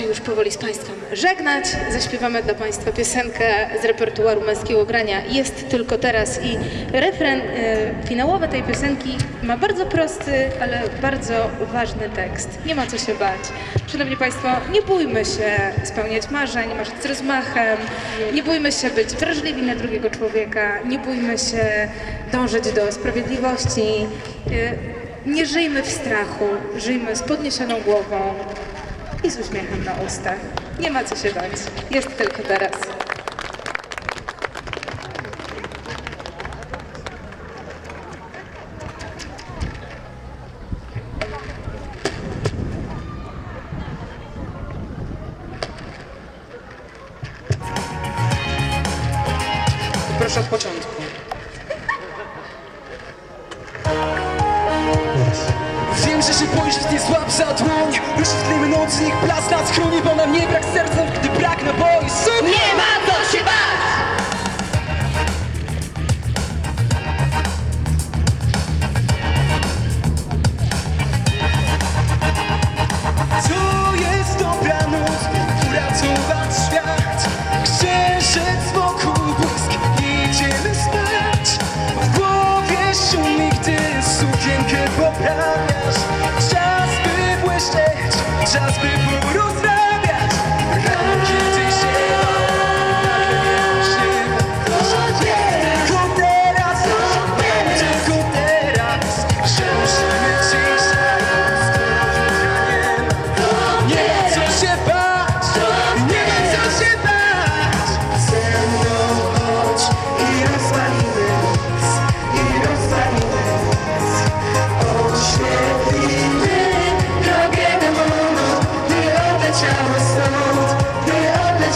się już powoli z Państwem żegnać. Zaśpiewamy dla Państwa piosenkę z repertuaru męskiego grania Jest tylko teraz i refren y, finałowy tej piosenki ma bardzo prosty, ale bardzo ważny tekst. Nie ma co się bać. Szanowni Państwo, nie bójmy się spełniać marzeń, marzyć z rozmachem, nie bójmy się być wrażliwi na drugiego człowieka, nie bójmy się dążyć do sprawiedliwości. Y, nie żyjmy w strachu, żyjmy z podniesioną głową, i z uśmiechem na ustach. Nie ma co się bać, jest tylko teraz. Proszę od początku. Niech blask nas chroni, bo nam nie brak serca, gdy brak naboi Сейчас прибурю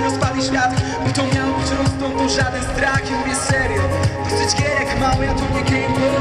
się rozpali świat By to miał być rosną, to żaden strach Ja mówię serio, dosyć gej jak mały, ja to nie game boy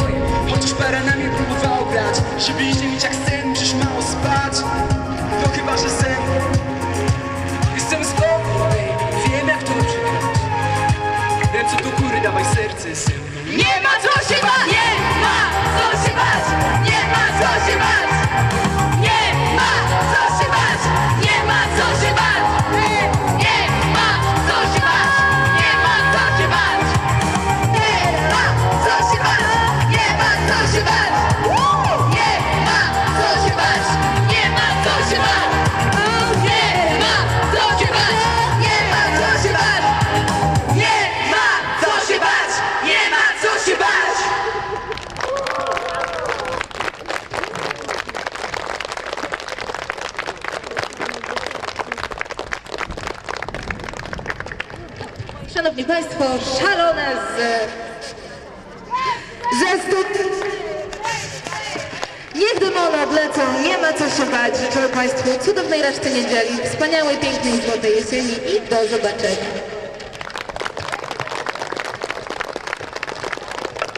Szanowni Państwo, szalone z... ze stud... Niech demony odlecą, nie ma co się bać. Życzę Państwu cudownej reszty niedzieli, wspaniałej, pięknej, złotej jesieni i do zobaczenia.